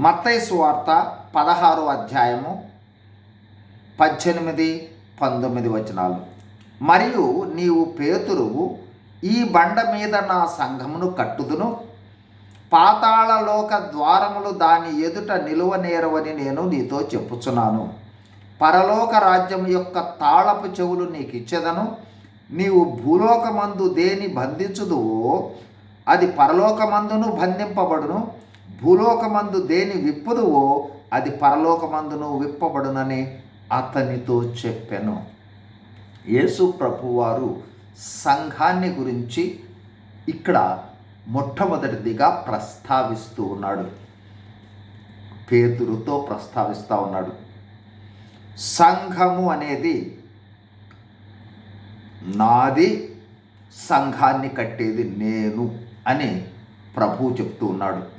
మత్తైసు వార్త పదహారు అధ్యాయము పద్దెనిమిది పంతొమ్మిది వచనాలు. మరియు నీవు పేతురువు ఈ బండ మీద నా సంఘమును కట్టుదును. పాతాళలోక ద్వారములు దాని ఎదుట నిలువనేరవని నేను నీతో చెప్పుచున్నాను. పరలోక రాజ్యం యొక్క తాళపు చెవులు నీకు ఇచ్చేదను నీవు భూలోకమందు దేని బంధించుదువో అది పరలోకమందును బంధింపబడును. భూలోకమందు దేని విప్పుదువో అది పరలోకమందును విప్పబడునని అతనితో చెప్పాను. యేసు ప్రభువారు సంఘాన్ని గురించి ఇక్కడ మొట్టమొదటిదిగా ప్రస్తావిస్తూ ఉన్నాడు. పేతురుతో ప్రస్తావిస్తూ ఉన్నాడు. సంఘము అనేది నాది సంఘాన్ని కట్టేది నేను అని ప్రభు చెప్తూ ఉన్నాడు.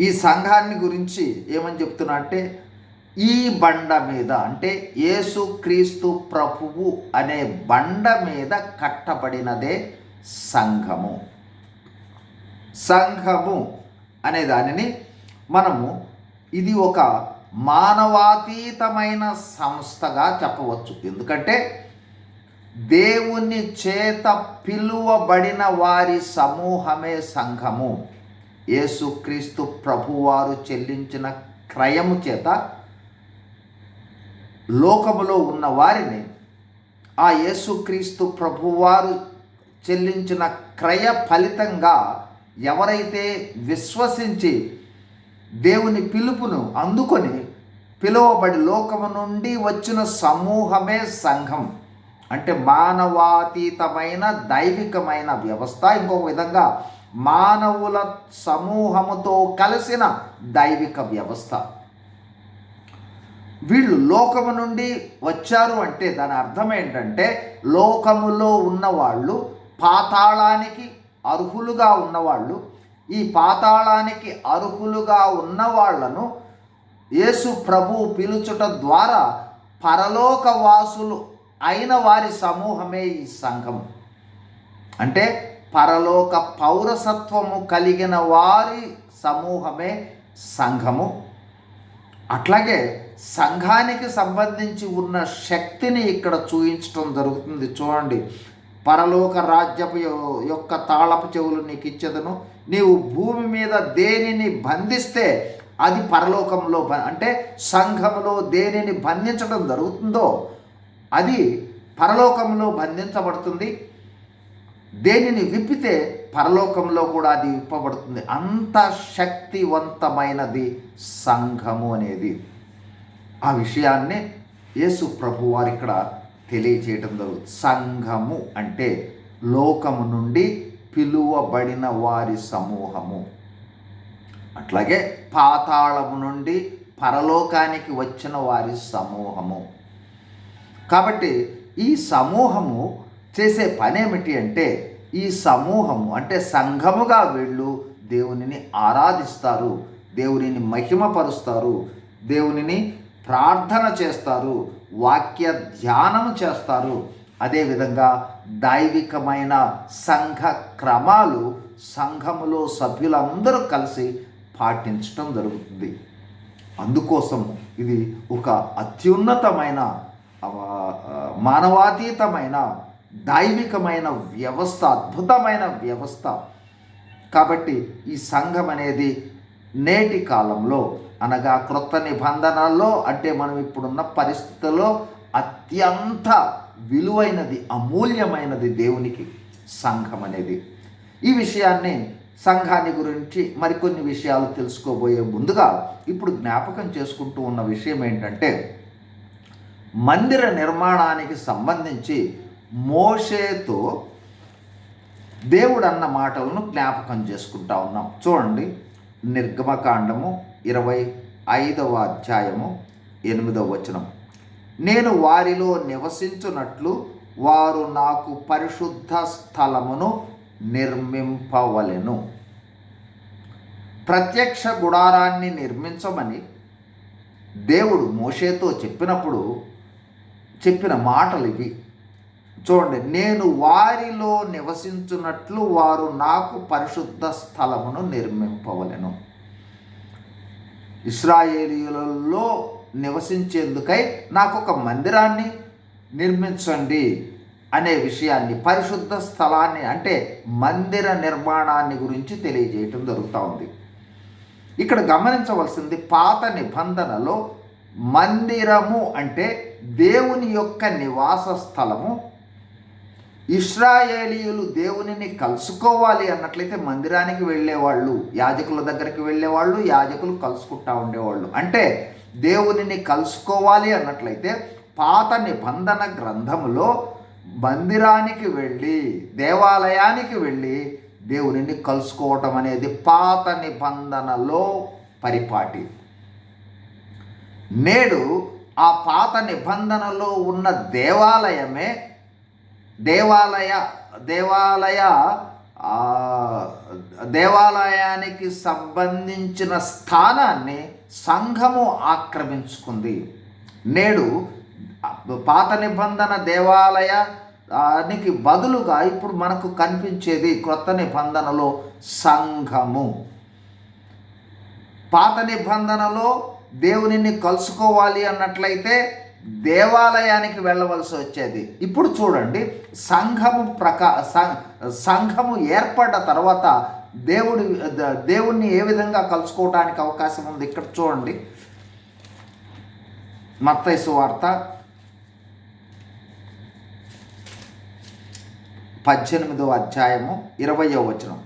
ఈ సంఘాన్ని గురించి ఏమని చెప్తున్నా అంటే ఈ బండ మీద అంటే యేసు క్రీస్తు ప్రభువు అనే బండ మీద కట్టబడినదే సంఘము. సంఘము అనే దానిని మనము ఇది ఒక మానవాతీతమైన సంస్థగా చెప్పవచ్చు. ఎందుకంటే దేవుని చేత పిలువబడిన వారి సమూహమే సంఘము. యేసుక్రీస్తు ప్రభువారు చెల్లించిన క్రయము చేత లోకములో ఉన్న వారిని ఆ యేసుక్రీస్తు ప్రభువారు చెల్లించిన క్రయ ఫలితంగా ఎవరైతే విశ్వసించి దేవుని పిలుపును అందుకొని పిలువబడి లోకము నుండి వచ్చిన సమూహమే సంఘం. అంటే మానవాతీతమైన దైవికమైన వ్యవస్థ. ఇంకొక విధంగా మానవుల సమూహముతో కలిసిన దైవిక వ్యవస్థ. వీళ్ళు లోకము నుండి వచ్చారు అంటే దాని అర్థం ఏంటంటే లోకములో ఉన్నవాళ్ళు పాతాళానికి అర్హులుగా ఉన్నవాళ్ళు. ఈ పాతాళానికి అర్హులుగా ఉన్న వాళ్ళను యేసు ప్రభు పిలుచుట ద్వారా పరలోక వాసులు అయిన వారి సమూహమే ఈ సంఘం అంటే పరలోక పౌరసత్వము కలిగిన వారి సమూహమే సంఘము. అట్లాగే సంఘానికి సంబంధించి ఉన్న శక్తిని ఇక్కడ చూయించడం జరుగుతుంది. చూడండి పరలోక రాజ్యపు యొక్క తాళపు చెవులు నీకు ఇచ్చేదను. నీవు భూమి మీద దేనిని బంధిస్తే అది పరలోకంలో బ- అంటే సంఘములో దేనిని బంధించడం జరుగుతుందో అది పరలోకంలో బంధించబడుతుంది. దేనిని విప్పితే పరలోకంలో కూడా అది విప్పబడుతుంది. అంత శక్తివంతమైనది సంఘము అనేది. ఆ విషయాన్ని యేసు ప్రభు వారు ఇక్కడ తెలియచేయటం జరుగుతుంది. సంఘము అంటే లోకము నుండి పిలువబడిన వారి సమూహము. అట్లాగే పాతాళము నుండి పరలోకానికి వచ్చిన వారి సమూహము. కాబట్టి ఈ సమూహము చేసే పని ఏమిటి అంటే ఈ సమూహము అంటే సంఘముగా వీళ్ళు దేవునిని ఆరాధిస్తారు దేవునిని మహిమపరుస్తారు దేవునిని ప్రార్థన చేస్తారు వాక్య ధ్యానం చేస్తారు. అదేవిధంగా దైవికమైన సంఘ క్రమాలు సంఘములో సభ్యులందరూ కలిసి పాటించటం జరుగుతుంది. అందుకోసం ఇది ఒక అత్యున్నతమైన మానవాతీతమైన దైవికమైన వ్యవస్థ అద్భుతమైన వ్యవస్థ. కాబట్టి ఈ సంఘం అనేది నేటి కాలంలో అనగా క్రొత్త నిబంధనల్లో అంటే మనం ఇప్పుడున్న పరిస్థితుల్లో అత్యంత విలువైనది అమూల్యమైనది దేవునికి సంఘం అనేది. ఈ విషయాన్ని సంఘాన్ని గురించి మరికొన్ని విషయాలు తెలుసుకోబోయే ముందుగా ఇప్పుడు జ్ఞాపకం చేసుకుంటూ ఉన్న విషయం ఏంటంటే మందిర నిర్మాణానికి సంబంధించి మోషేతో దేవుడు అన్న మాటలను జ్ఞాపకం చేసుకుంటా ఉన్నాం. చూడండి నిర్గమకాండము ఇరవై ఐదవ అధ్యాయము ఎనిమిదవ వచనం. నేను వారిలో నివసించున్నట్లు వారు నాకు పరిశుద్ధ స్థలమును నిర్మింపవలెను. ప్రత్యక్ష గుడారాన్ని నిర్మించమని దేవుడు మోషేతో చెప్పినప్పుడు చెప్పిన మాటలు ఇవి చూడండి నేను వారిలో నివసించున్నట్లు వారు నాకు పరిశుద్ధ స్థలమును నిర్మింపవలెను. ఇస్రాయేలీలలో నివసించేందుకై నాకు ఒక మందిరాన్ని నిర్మించండి అనే విషయాన్ని పరిశుద్ధ స్థలాన్ని అంటే మందిర నిర్మాణాన్ని గురించి తెలియజేయటం జరుగుతూ ఉంది. ఇక్కడ గమనించవలసింది పాత నిబంధనలో మందిరము అంటే దేవుని యొక్క నివాస స్థలము ఇస్రాయేలీయులు దేవునిని కలుసుకోవాలి అన్నట్లయితే మందిరానికి వెళ్ళేవాళ్ళు యాజకుల దగ్గరికి వెళ్ళేవాళ్ళు యాజకులు కలుసుకుంటా ఉండేవాళ్ళు. అంటే దేవునిని కలుసుకోవాలి అన్నట్లయితే పాత నిబంధన గ్రంథములో మందిరానికి వెళ్ళి దేవాలయానికి వెళ్ళి దేవునిని కలుసుకోవటం అనేది పాత నిబంధనలో పరిపాటి. నేడు ఆ పాత నిబంధనలో ఉన్న దేవాలయమే దేవాలయ దేవాలయ దేవాలయానికి సంబంధించిన స్థానాన్ని సంఘము ఆక్రమించుకుంది. నేడు పాత నిబంధన దేవాలయానికి బదులుగా ఇప్పుడు మనకు కనిపించేది క్రొత్త నిబంధనలో సంఘము. పాత నిబంధనలో దేవునిని కలుసుకోవాలి అన్నట్లయితే దేవాలయానికి వెళ్ళవలసి వచ్చేది. ఇప్పుడు చూడండి సంఘము ప్రకా సం- సంఘము ఏర్పడ్డ తర్వాత దేవుడి ద- దేవుణ్ణి ఏ విధంగా కలుసుకోవడానికి అవకాశం ఉంది ఇక్కడ చూడండి. మత్తైసు వార్త పద్దెనిమిదో అధ్యాయము ఇరవయో వచనం.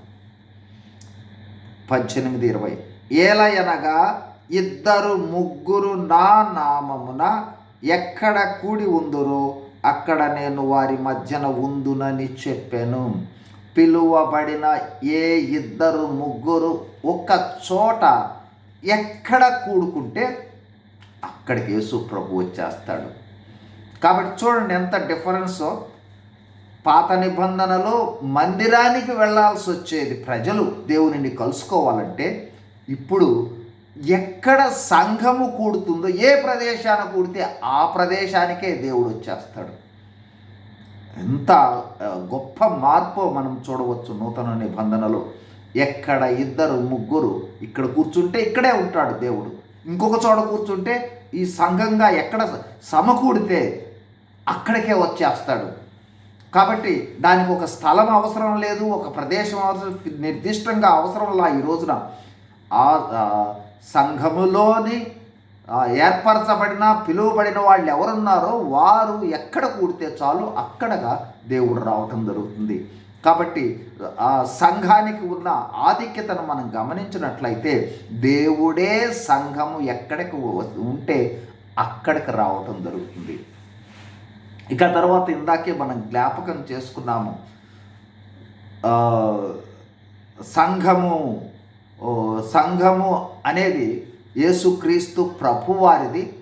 పద్దెనిమిది ఇరవై. ఏలయనగా ఇద్దరు ముగ్గురు నా నామమున ఎక్కడ కూడి ఉందరో అక్కడ నేను వారి మధ్యన ఉందునని చెప్పాను. పిలువబడిన ఏ ఇద్దరు ముగ్గురు ఒక్క చోట ఎక్కడ కూడుకుంటే అక్కడికి యేసు ప్రభు వచ్చేస్తాడు. కాబట్టి చూడండి ఎంత డిఫరెన్సో. పాత నిబంధనలో మందిరానికి వెళ్ళాల్సి వచ్చేది ప్రజలు దేవునిని కలుసుకోవాలంటే ఇప్పుడు ఎక్కడ సంఘము కూడుతుందో ఏ ప్రదేశాన కూడితే ఆ ప్రదేశానికే దేవుడు వచ్చేస్తాడు. ఎంత గొప్ప మార్పు మనం చూడవచ్చు నూతన నిబంధనలో. ఎక్కడ ఇద్దరు ముగ్గురు ఇక్కడ కూర్చుంటే ఇక్కడే ఉంటాడు దేవుడు. ఇంకొక చోట కూర్చుంటే ఈ సంఘంగా ఎక్కడ సమకూడితే అక్కడికే వచ్చేస్తాడు. కాబట్టి దానికి ఒక స్థలం అవసరం లేదు ఒక ప్రదేశం అవసరం నిర్దిష్టంగా అవసరం లా ఈ రోజున. ఆ, సంఘములోని ఏర్పరచబడిన పిలువబడిన వాళ్ళు ఎవరున్నారో వారు ఎక్కడ కూడితే చాలు అక్కడగా దేవుడు రావటం జరుగుతుంది. కాబట్టి ఆ సంఘానికి ఉన్న ఆధిక్యతను మనం గమనించినట్లయితే దేవుడే సంఘము ఎక్కడికి ఉంటే అక్కడికి రావటం జరుగుతుంది. ఇక తర్వాత ఇందాకే మనం జ్ఞాపకం చేసుకున్నాము సంఘము సంఘము అనేది యేసుక్రీస్తు ప్రభువారిది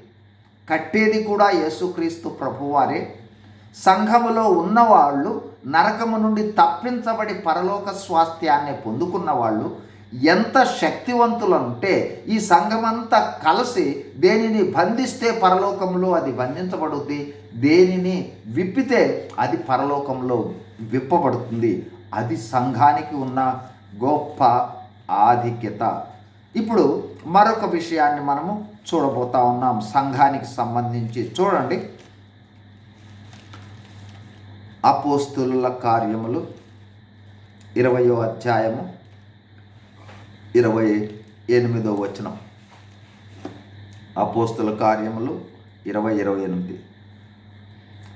కట్టేది కూడా యేసుక్రీస్తు ప్రభువారే. సంఘములో ఉన్నవాళ్ళు నరకము నుండి తప్పించబడి పరలోక స్వాస్థ్యాన్ని పొందుకున్న వాళ్ళు ఎంత శక్తివంతులంటే ఈ సంఘమంతా కలిసి దేనిని బంధిస్తే పరలోకంలో అది బంధించబడుద్ది దేనిని విప్పితే అది పరలోకంలో విప్పబడుతుంది. అది సంఘానికి ఉన్న గొప్ప ఆధిక్యత. ఇప్పుడు మరొక విషయాన్ని మనము చూడబోతా ఉన్నాం సంఘానికి సంబంధించి. చూడండి. అపోస్తుల కార్యములు ఇరవయో అధ్యాయము ఇరవై ఎనిమిదో వచనం. అపోస్తుల కార్యములు ఇరవై ఇరవై ఎనిమిది.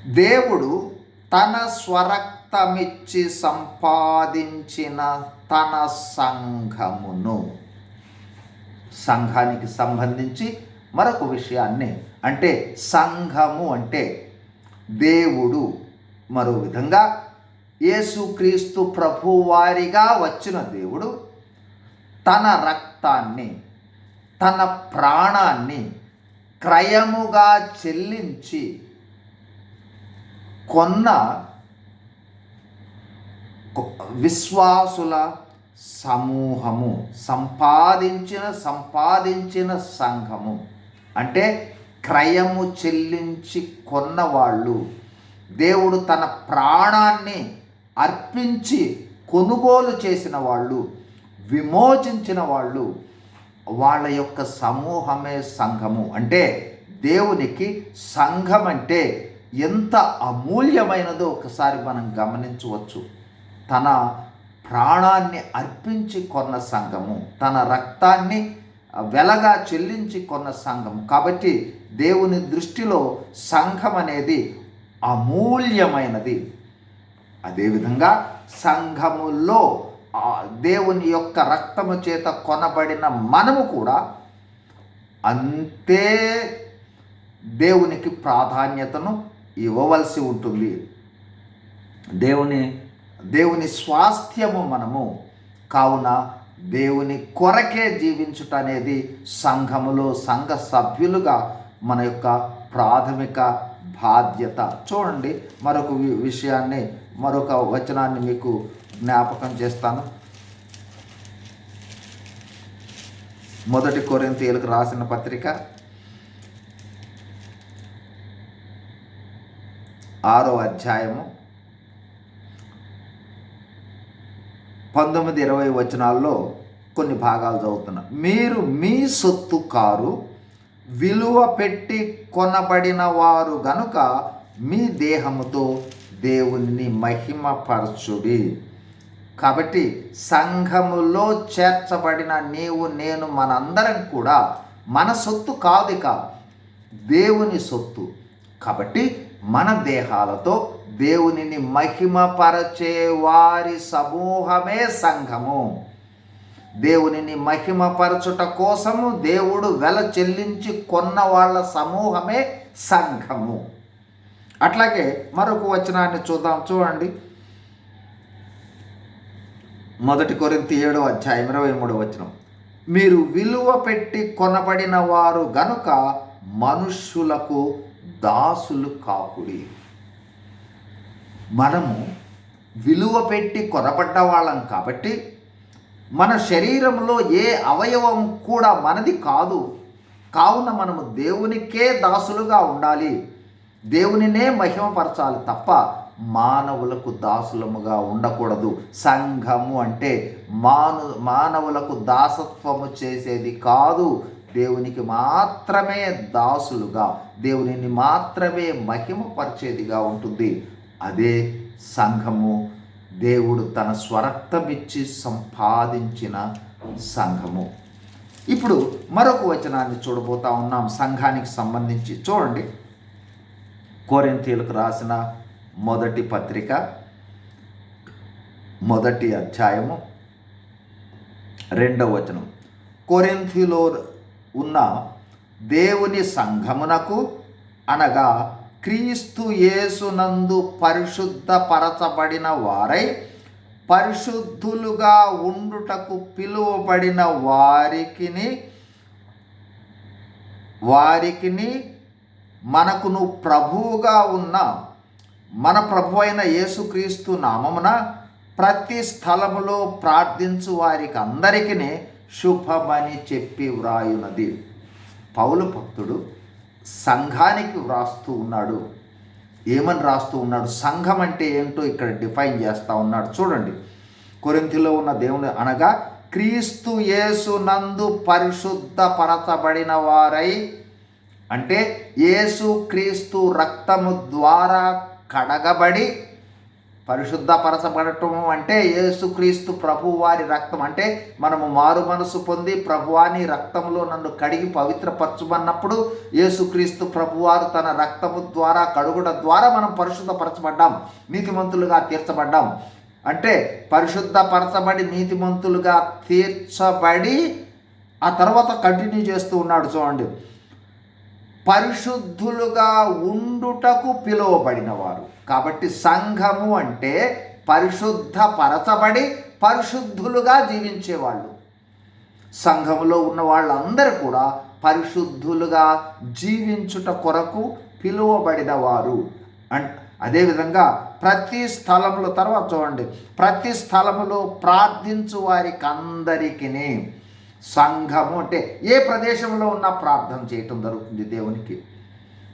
దేవుడు తన స్వరక్తమిచ్చి సంపాదించిన తన సంఘమును సంఘానికి సంబంధించి మరొక విషయాన్ని అంటే సంఘము అంటే దేవుడు. మరో విధంగా యేసుక్రీస్తు ప్రభువారిగా వచ్చిన దేవుడు తన రక్తాన్ని తన ప్రాణాన్ని క్రయముగా చెల్లించి కొన్న విశ్వాసుల సమూహము సంపాదించిన సంపాదించిన సంఘము. అంటే క్రయము చెల్లించి కొన్నవాళ్ళు. దేవుడు తన ప్రాణాన్ని అర్పించి కొనుగోలు చేసిన వాళ్ళు విమోచించిన వాళ్ళు. వాళ్ళ యొక్క సమూహమే సంఘము. అంటే దేవునికి సంఘం అంటే ఎంత అమూల్యమైనదో ఒకసారి మనం గమనించవచ్చు. తన ప్రాణాన్ని అర్పించి కొన్న సంఘము తన రక్తాన్ని వెలగా చెల్లించి కొన్న సంఘం కాబట్టి దేవుని దృష్టిలో సంఘం అనేది అమూల్యమైనది. అదేవిధంగా సంఘములో దేవుని యొక్క రక్తము చేత కొనబడిన మనము కూడా అంతే దేవునికి ప్రాధాన్యతను ఇవ్వవలసి ఉంటుంది. దేవుని దేవుని స్వాస్థ్యము మనము. కావున దేవుని కొరకే జీవించుట అనేది సంఘములో సంఘ సభ్యులుగా మన యొక్క ప్రాథమిక బాధ్యత. చూడండి మరొక వి- విషయాన్ని మరొక వచనాన్ని మీకు జ్ఞాపకం చేస్తాను. మొదటి కొరింతీయులకు రాసిన పత్రిక ఆరో అధ్యాయము పంతొమ్మిది ఇరవై వచనాల్లో కొన్ని భాగాలు చదువుతున్నా. మీరు మీ సొత్తు కారు విలువ పెట్టి కొనబడిన వారు గనుక మీ దేహముతో దేవుని మహిమపరచుడి. కాబట్టి సంఘములో చేర్చబడిన నీవు నేను మనందరం కూడా మన సొత్తు కాదు ఇక దేవుని సొత్తు. కాబట్టి మన దేహాలతో దేవునిని మహిమపరచే వారి సమూహమే సంఘము. దేవునిని మహిమపరచుట కోసము దేవుడు వెల చెల్లించి కొన్న వాళ్ళ సమూహమే సంఘము. అట్లాగే మరొక వచనాన్ని చూద్దాం. చూడండి. మొదటి కొరింత ఏడో అధ్యాయం ఇరవై మూడో వచనం. మీరు విలువ పెట్టి కొనబడిన వారు గనుక మనుష్యులకు దాసులు కాకుడి. మనము విలువ పెట్టి కొనబడ్డ వాళ్ళం కాబట్టి మన శరీరంలో ఏ అవయవం కూడా మనది కాదు. కావున మనము దేవునికే దాసులుగా ఉండాలి. దేవునినే మహిమపరచాలి తప్ప మానవులకు దాసులముగా ఉండకూడదు. సంఘము అంటే మాను మానవులకు దాసత్వము చేసేది కాదు. దేవునికి మాత్రమే దాసులుగా దేవునిని మాత్రమే మహిమపరిచేదిగా ఉంటుంది. అదే సంఘము దేవుడు తన స్వరక్తమిచ్చి సంపాదించిన సంఘము. ఇప్పుడు మరొక వచనాన్ని చూడబోతా ఉన్నాం సంఘానికి సంబంధించి. చూడండి. కోరింతీలకు రాసిన మొదటి పత్రిక మొదటి అధ్యాయము రెండవ వచనం. కొరింథీలో ఉన్న దేవుని సంఘమునకు అనగా క్రీస్తు యేసునందు పరిశుద్ధపరచబడిన వారై పరిశుద్ధులుగా ఉండుటకు పిలువబడిన వారికిని వారికిని మనకును ప్రభువుగా ఉన్న మన ప్రభు అయిన యేసుక్రీస్తు నామమున ప్రతి స్థలములో ప్రార్థించు వారికి అందరికీ శుభమని చెప్పి వ్రాయునది. పౌలు భక్తుడు సంఘానికి వ్రాస్తూ ఉన్నాడు. ఏమని రాస్తూ ఉన్నాడు? సంఘం అంటే ఏంటో ఇక్కడ డిఫైన్ చేస్తూ ఉన్నాడు. చూడండి. కొరింతిలో ఉన్న దేవుని అనగా క్రీస్తు యేసు నందు పరిశుద్ధపరచబడిన వారై అంటే యేసు క్రీస్తు రక్తము ద్వారా కడగబడి పరిశుద్ధపరచబడటం అంటే యేసుక్రీస్తు ప్రభు వారి రక్తం. అంటే మనము మారు మనసు పొంది ప్రభువాని రక్తంలో నన్ను కడిగి పవిత్రపరచమన్నప్పుడు యేసుక్రీస్తు ప్రభువారు తన రక్తము ద్వారా కడుగుట ద్వారా మనం పరిశుద్ధపరచబడ్డాం. నీతిమంతులుగా తీర్చబడ్డాం. అంటే పరిశుద్ధపరచబడి నీతిమంతులుగా తీర్చబడి ఆ తర్వాత కంటిన్యూ చేస్తూ ఉన్నాడు చూడండి. పరిశుద్ధులుగా ఉండుటకు పిలువబడిన వారు కాబట్టి సంఘము అంటే పరిశుద్ధపరచబడి పరిశుద్ధులుగా జీవించేవాళ్ళు. సంఘములో ఉన్న వాళ్ళందరూ కూడా పరిశుద్ధులుగా జీవించుట కొరకు పిలువబడిన వారు అదేవిధంగా ప్రతి స్థలములో తర్వాత చూడండి. ప్రతి స్థలములో ప్రార్థించు వారికి అందరికీ సంఘము అంటే ఏ ప్రదేశంలో ఉన్నా ప్రార్థన చేయటం జరుగుతుంది దేవునికి.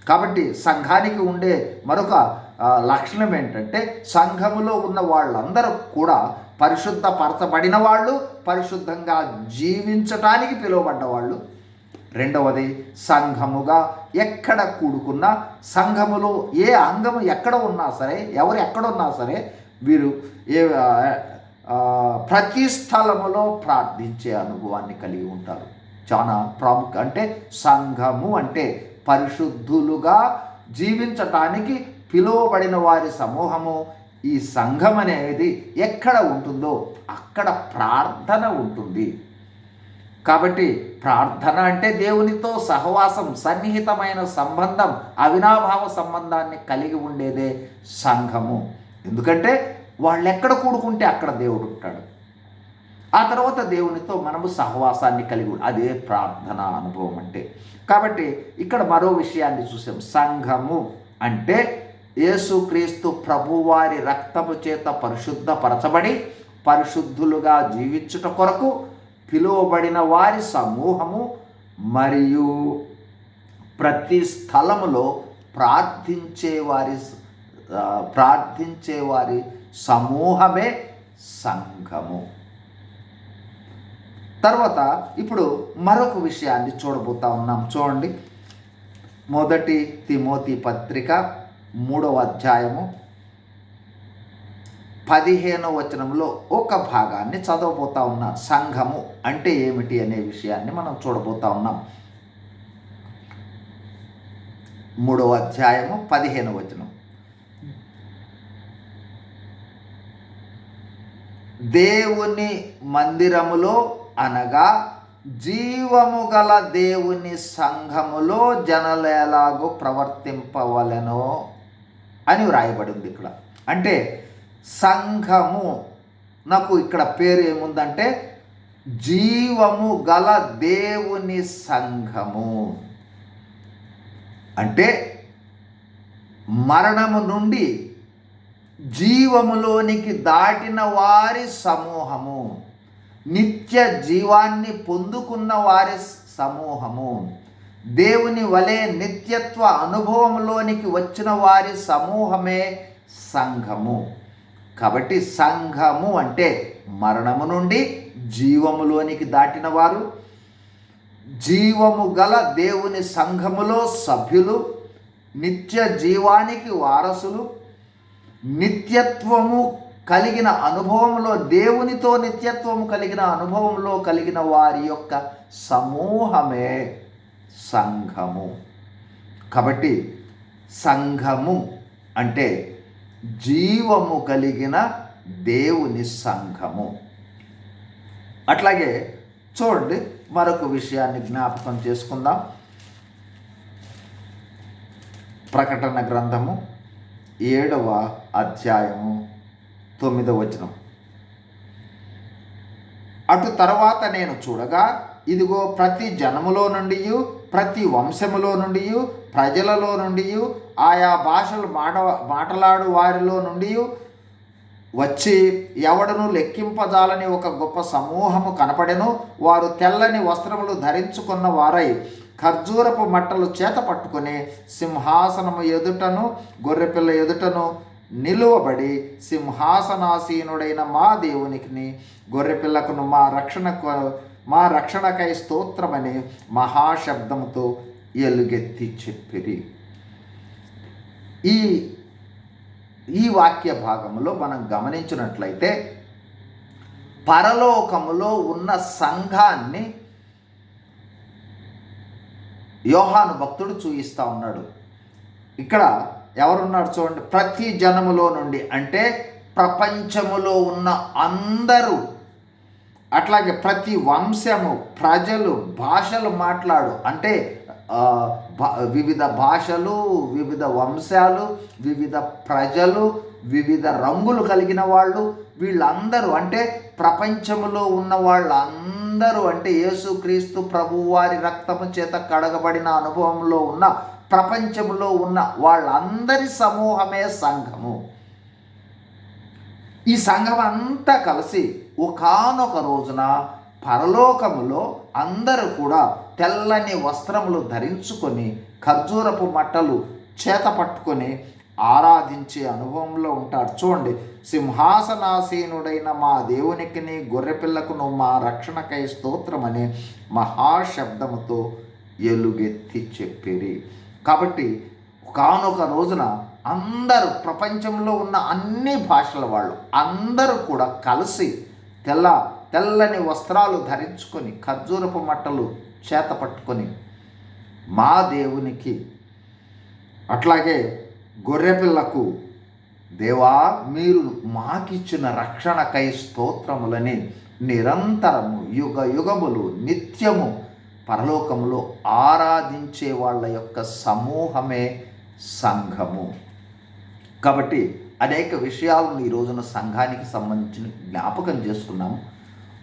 కాబట్టి సంఘానికి ఉండే మరొక లక్షణం ఏంటంటే సంఘములో ఉన్న వాళ్ళందరూ కూడా పరిశుద్ధపరచబడిన వాళ్ళు పరిశుద్ధంగా జీవించటానికి పిలువబడ్డ వాళ్ళు. రెండవది సంఘముగా ఎక్కడ కూడుకున్నా సంఘములో ఏ అంగము ఎక్కడ ఉన్నా సరే ఎవరు ఎక్కడ ఉన్నా సరే వీరు ఏ ప్రతి స్థలములో ప్రార్థించే అనుభవాన్ని కలిగి ఉంటారు. చాలా ప్రాముఖ్య. అంటే సంఘము అంటే పరిశుద్ధులుగా జీవించటానికి పిలువబడిన వారి సమూహము ఈ సంఘం అనేది ఎక్కడ ఉంటుందో అక్కడ ప్రార్థన ఉంటుంది. కాబట్టి ప్రార్థన అంటే దేవునితో సహవాసం సన్నిహితమైన సంబంధం అవినాభావ సంబంధాన్ని కలిగి ఉండేదే సంఘము. ఎందుకంటే వాళ్ళు ఎక్కడ కూడుకుంటే అక్కడ దేవుడు ఉంటాడు. ఆ తర్వాత దేవునితో మనము సహవాసాన్ని కలిగి అదే ప్రార్థన అనుభవం అంటే. కాబట్టి ఇక్కడ మరో విషయాన్ని చూసాం. సంఘము అంటే యేసుక్రీస్తు ప్రభువారి రక్తము చేత పరిశుద్ధపరచబడి పరిశుద్ధులుగా జీవించుట కొరకు పిలువబడిన వారి సమూహము మరియు ప్రతి స్థలములో ప్రార్థించే వారి ప్రార్థించే వారి సమూహమే సంఘము. తర్వాత ఇప్పుడు మరొక విషయాన్ని చూడబోతా ఉన్నాం. చూడండి. మొదటి తిమోతి పత్రిక మూడవ అధ్యాయము పదిహేనవ వచనంలో ఒక భాగాన్ని చదవబోతా ఉన్న. సంఘము అంటే ఏమిటి అనే విషయాన్ని మనం చూడబోతా ఉన్నాం. మూడవ అధ్యాయము పదిహేనవ వచనం. దేవుని మందిరములో అనగా జీవము గల దేవుని సంఘములో జనలు ఎలాగో ప్రవర్తింపవలెనో అని వ్రాయబడింది ఇక్కడ. అంటే సంఘము నాకు ఇక్కడ పేరు ఏముందంటే జీవము గల దేవుని సంఘము. అంటే మరణము నుండి జీవములోనికి దాటిన వారి సమూహము. నిత్య జీవాన్ని పొందుకున్న వారి సమూహము. దేవుని వలె నిత్యత్వ అనుభవంలోనికి వచ్చిన వారి సమూహమే సంఘము. కాబట్టి సంఘము అంటే మరణము నుండి జీవములోనికి దాటిన వారు జీవము గల దేవుని సంఘములో సభ్యులు నిత్య జీవానికి వారసులు నిత్యత్వము కలిగిన అనుభవంలో దేవునితో నిత్యత్వము కలిగిన అనుభవంలో కలిగిన వారి యొక్క సమూహమే. సంఘము. కాబట్టి సంఘము అంటే జీవము కలిగిన దేవుని సంఘము. అట్లాగే చూడండి మరొక విషయాన్ని జ్ఞాపకం చేసుకుందాం. ప్రకటన గ్రంథము ఏడవ అధ్యాయము తొమ్మిదవ వచనం. అటు తర్వాత నేను చూడగా ఇదిగో ప్రతి జనములో నుండి ప్రతి వంశములో నుండి ప్రజలలో నుండి ఆయా భాషలు మాట మాటలాడు వారిలో నుండి వచ్చి ఎవడను లెక్కింపజాలని ఒక గొప్ప సమూహము కనపడెను. వారు తెల్లని వస్త్రములు ధరించుకున్న వారై ఖర్జూరపు మట్టలు చేత పట్టుకుని సింహాసనము ఎదుటను గొర్రెపిల్ల ఎదుటను నిలువబడి సింహాసనాసీనుడైన మా దేవునికి గొర్రెపిల్లకును మా రక్షణకు మా రక్షణకై స్తోత్రమని మహాశబ్దముతో ఎలుగెత్తి చెప్పిరి. ఈ ఈ వాక్య భాగంలో మనం గమనించినట్లయితే పరలోకములో ఉన్న సంఘాన్ని యోహాను భక్తుడు చూయిస్తూ ఉన్నాడు. ఇక్కడ ఎవరున్నారు చూడండి ప్రతి జనములో నుండి అంటే ప్రపంచములో ఉన్న అందరూ అట్లాగే ప్రతి వంశము ప్రజలు భాషలు మాట్లాడు. అంటే వివిధ భాషలు వివిధ వంశాలు వివిధ ప్రజలు వివిధ రంగులు కలిగిన వాళ్ళు వీళ్ళందరూ అంటే ప్రపంచంలో ఉన్న వాళ్ళందరూ అంటే యేసుక్రీస్తు ప్రభు వారి రక్తము చేత కడగబడిన అనుభవంలో ఉన్న ప్రపంచంలో ఉన్న వాళ్ళందరి సమూహమే సంఘము. ఈ సంఘం అంతా కలిసి ఒకానొక రోజున పరలోకములో అందరూ కూడా తెల్లని వస్త్రములు ధరించుకొని ఖర్జూరపు మట్టలు చేత పట్టుకొని ఆరాధించే అనుభవంలో ఉంటారు. చూడండి సింహాసనాసీనుడైన మా దేవునికిని గొర్రెపిల్లకును మా రక్షణకై స్తోత్రమని మహాశబ్దముతో ఎలుగెత్తి చెప్పిరి కాబట్టి కానొక రోజున అందరూ ప్రపంచంలో ఉన్న అన్ని భాషల వాళ్ళు అందరూ కూడా కలిసి తెల్ల తెల్లని వస్త్రాలు ధరించుకొని ఖర్జూరపు మట్టలు చేత పట్టుకొని మా దేవునికి అట్లాగే గొర్రెపిల్లకు దేవా మీరు మాకిచ్చిన రక్షణకై స్తోత్రములని నిరంతరము యుగ యుగములు నిత్యము పరలోకములో ఆరాధించే వాళ్ళ యొక్క సమూహమే సంఘము. కాబట్టి అనేక విషయాలను ఈ రోజున సంఘానికి సంబంధించిన జ్ఞాపకం చేసుకున్నాము.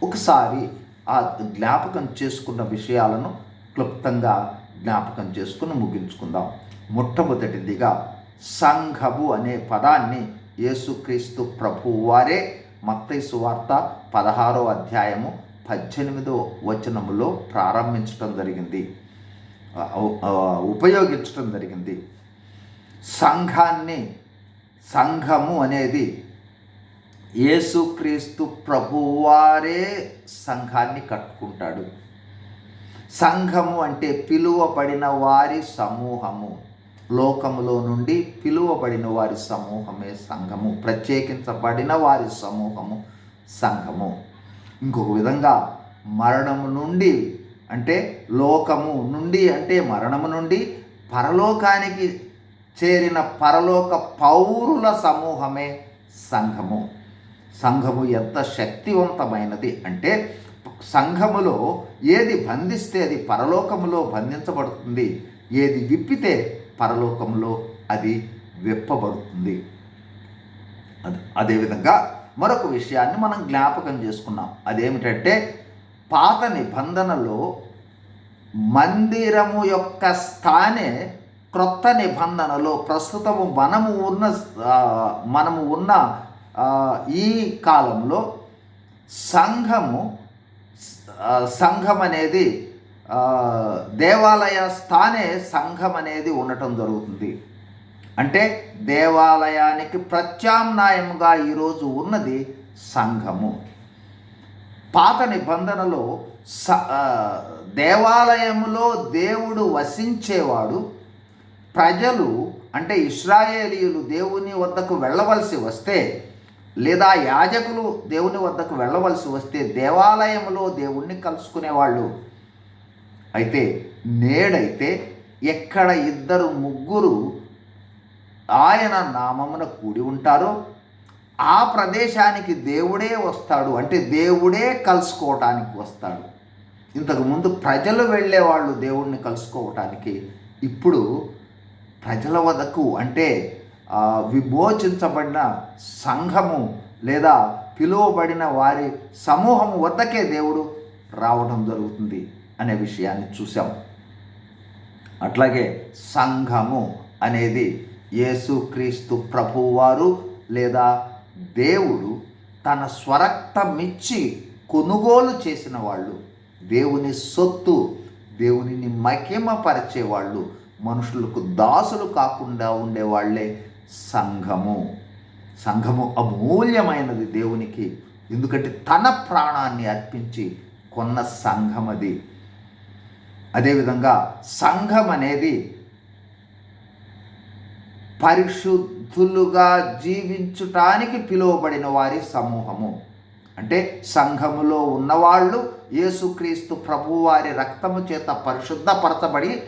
ఒకసారి ఆ జ్ఞాపకం చేసుకున్న విషయాలను క్లుప్తంగా జ్ఞాపకం చేసుకుని ముగించుకుందాం. మొట్టమొదటిదిగా సంఘము అనే పదాన్ని యేసుక్రీస్తు ప్రభువారే మత్తైసు వార్త పదహారో అధ్యాయము పద్దెనిమిదో వచనములో ప్రారంభించడం జరిగింది. ఉపయోగించటం ఉపయోగించడం జరిగింది. సంఘాన్ని సంఘము అనేది యేసుక్రీస్తు ప్రభువారే సంఘాన్ని కట్టుకుంటాడు. సంఘము అంటే పిలువబడిన వారి సమూహము. లోకములో నుండి పిలువబడిన వారి సమూహమే సంఘము. ప్రత్యేకించబడిన వారి సమూహము సంఘము. ఇంకొక విధంగా మరణము నుండి అంటే లోకము నుండి అంటే మరణము నుండి పరలోకానికి చేరిన పరలోక పౌరుల సమూహమే సంఘము. సంఘము ఎంత శక్తివంతమైనది అంటే సంఘములో ఏది బంధిస్తే అది పరలోకములో బంధించబడుతుంది. ఏది విప్పితే పరలోకములో అది విప్పబడుతుంది. అదేవిధంగా మరొక విషయాన్ని మనం జ్ఞాపకం చేసుకున్నాం. అదేమిటంటే పాత నిబంధనలో మందిరము యొక్క స్థానే క్రొత్త నిబంధనలో ప్రస్తుతము మనము ఉన్న మనము ఉన్న ఈ కాలంలో సంఘము సంఘం అనేది దేవాలయ స్థానే సంఘం అనేది ఉండటం జరుగుతుంది. అంటే దేవాలయానికి ప్రత్యామ్నాయముగా ఈరోజు ఉన్నది సంఘము. పాత నిబంధనలో స దేవాలయములో దేవుడు వసించేవాడు ప్రజలు అంటే ఇస్రాయేలీయులు దేవుని వద్దకు వెళ్ళవలసి వస్తే లేదా యాజకులు దేవుని వద్దకు వెళ్ళవలసి వస్తే దేవాలయములో దేవుణ్ణి కలుసుకునేవాళ్ళు. అయితే నేడైతే ఎక్కడ ఇద్దరు ముగ్గురు ఆయన నామమున కూడి ఉంటారో ఆ ప్రదేశానికి దేవుడే వస్తాడు. అంటే దేవుడే కలుసుకోవటానికి వస్తాడు. ఇంతకుముందు ప్రజలు వెళ్ళేవాళ్ళు దేవుణ్ణి కలుసుకోవటానికి. ఇప్పుడు ప్రజల వద్దకు అంటే విమోచించబడిన సంఘము లేదా పిలువబడిన వారి సమూహము వద్దకే దేవుడు రావడం జరుగుతుంది అనే విషయాన్ని చూసాం అట్లాగే సంఘము అనేది యేసుక్రీస్తు ప్రభువారు లేదా దేవుడు తన స్వరక్తమిచ్చి కొనుగోలు చేసిన వాళ్ళు దేవుని సొత్తు దేవునిని మహిమపరిచేవాళ్ళు మనుషులకు దాసులు కాకుండా ఉండేవాళ్ళే సంఘము. సంఘము అమూల్యమైనది దేవునికి. ఎందుకంటే తన ప్రాణాన్ని అర్పించి కొన్న సంఘం అది అదేవిధంగా సంఘం అనేది పరిశుద్ధులుగా జీవించటానికి పిలువబడిన వారి సమూహము. అంటే సంఘములో ఉన్నవాళ్ళు యేసుక్రీస్తు ప్రభువారి రక్తము చేత పరిశుద్ధపరచబడి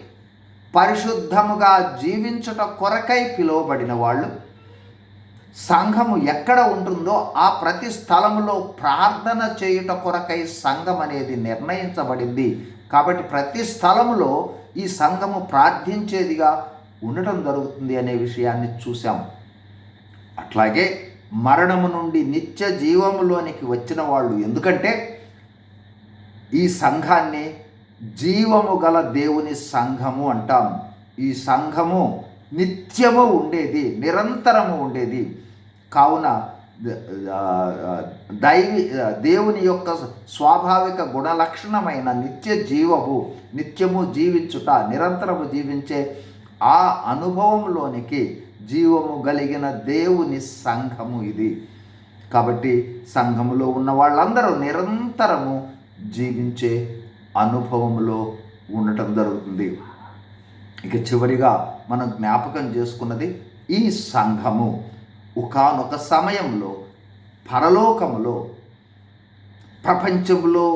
పరిశుద్ధముగా జీవించుట కొరకై పిలువబడిన వాళ్ళు సంఘము ఎక్కడ ఉంటుందో ఆ ప్రతి స్థలములో ప్రార్థన చేయుట కొరకై సంఘం అనేది నిర్ణయించబడింది. కాబట్టి ప్రతి స్థలములో ఈ సంఘము ప్రార్థించేదిగా ఉండటం జరుగుతుంది అనే విషయాన్ని చూసాం అట్లాగే మరణము నుండి నిత్య జీవములోనికి వచ్చిన వాళ్ళు ఎందుకంటే ఈ సంఘాన్ని జీవము గల దేవుని సంఘము అంటాం. ఈ సంఘము నిత్యము ఉండేది నిరంతరము ఉండేది. కావున దైవి దేవుని యొక్క స్వాభావిక గుణలక్షణమైన నిత్య జీవము నిత్యము జీవించుట నిరంతరము జీవించే ఆ అనుభవంలోనికి జీవము కలిగిన దేవుని సంఘము ఇది. కాబట్టి సంఘములో ఉన్న వాళ్ళందరూ నిరంతరము జీవించే అనుభవంలో ఉండటం జరుగుతుంది. ఇక చివరిగా మనం జ్ఞాపకం చేసుకున్నది ఈ సంఘము ఒకానొక సమయంలో పరలోకములో ప్రపంచంలో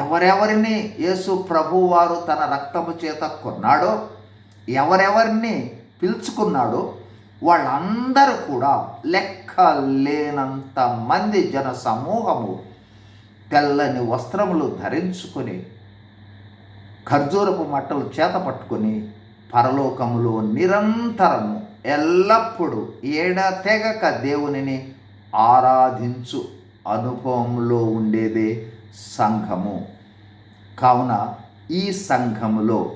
ఎవరెవరిని యేసు ప్రభువారు తన రక్తము చేత కొన్నాడో ఎవరెవరిని పిలుచుకున్నాడో వాళ్ళందరూ కూడా లెక్క లేనంత మంది జన సమూహము తెల్లని వస్త్రములు ధరించుకొని ఖర్జూరపు మట్టలు చేత పట్టుకొని పరలోకములో నిరంతరము ఎల్లప్పుడూ ఏడతెగక దేవునిని ఆరాధించు అనుభవంలో ఉండేదే సంఘము. కావున ఈ సంఘములో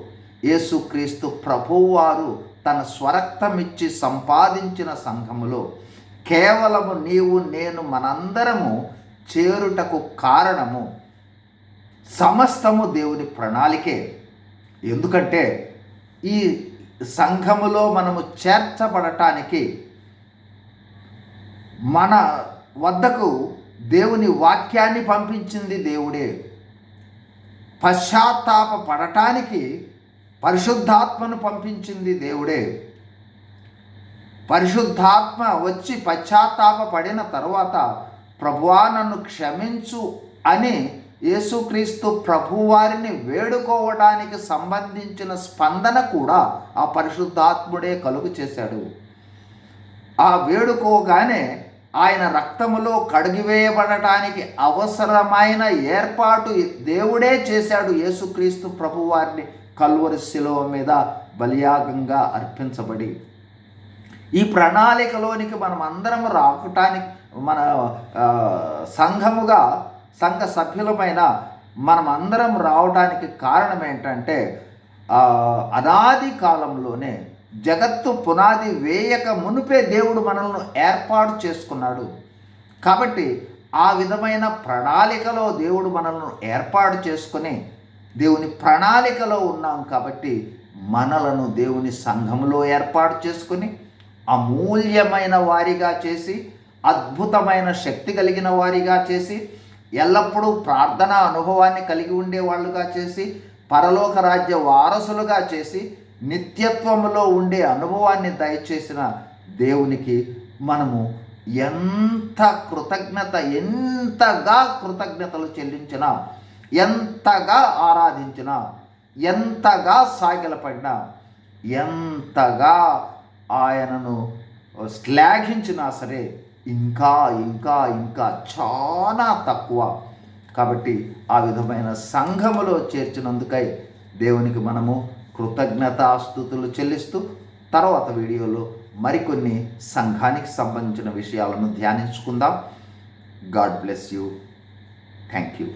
యేసుక్రీస్తు ప్రభువారు తన స్వరక్తమిచ్చి సంపాదించిన సంఘములో కేవలము నీవు నేను మనందరము చేరుటకు కారణము సమస్తము దేవుని ప్రణాళికే. ఎందుకంటే ఈ సంఘములో మనము చేర్చబడటానికి మన వద్దకు దేవుని వాక్యాన్ని పంపించింది దేవుడే. పశ్చాత్తాప పడటానికి పరిశుద్ధాత్మను పంపించింది దేవుడే. పరిశుద్ధాత్మ వచ్చి పశ్చాత్తాప పడిన తర్వాత ప్రభువా నన్ను క్షమించు అని యేసుక్రీస్తు ప్రభువారిని వేడుకోవడానికి సంబంధించిన స్పందన కూడా ఆ పరిశుద్ధాత్ముడే కలుగు చేశాడు. ఆ వేడుకోగానే ఆయన రక్తములో కడిగివేయబడటానికి అవసరమైన ఏర్పాటు దేవుడే చేశాడు. యేసుక్రీస్తు ప్రభువారిని కల్వరి శిలువ మీద బలియాగంగా అర్పించబడి. ఈ ప్రణాళికలోనికి మనం అందరం రావటానికి మన సంఘముగా సంఘ సభ్యులమైన మనమందరం అందరం రావడానికి కారణం ఏంటంటే అనాది కాలంలోనే జగత్తు పునాది వేయక మునిపే దేవుడు మనల్ని ఏర్పాటు చేసుకున్నాడు. కాబట్టి ఆ విధమైన ప్రణాళికలో దేవుడు మనల్ని ఏర్పాటు చేసుకుని దేవుని ప్రణాళికలో ఉన్నాం కాబట్టి మనలను దేవుని సంఘంలో ఏర్పాటు చేసుకుని అమూల్యమైన వారిగా చేసి అద్భుతమైన శక్తి కలిగిన వారిగా చేసి ఎల్లప్పుడూ ప్రార్థన అనుభవాన్ని కలిగి ఉండేవాళ్ళుగా చేసి పరలోక రాజ్య వారసులుగా చేసి నిత్యత్వంలో ఉండే అనుభవాన్ని దయచేసిన దేవునికి మనము ఎంత కృతజ్ఞత ఎంతగా కృతజ్ఞతలు చెల్లించినా ఎంతగా ఆరాధించినా ఎంతగా సాగిలపడినా ఎంతగా ఆయనను శ్లాఘించినా సరే ఇంకా ఇంకా ఇంకా చాలా తక్కువ. కాబట్టి ఆ విధమైన సంఘములో చేర్చినందుకై దేవునికి మనము కృతజ్ఞతాస్థుతులు చెల్లిస్తూ తర్వాత వీడియోలో మరికొన్ని సంఘానికి సంబంధించిన విషయాలను ధ్యానించుకుందాం. God bless you. Thank you.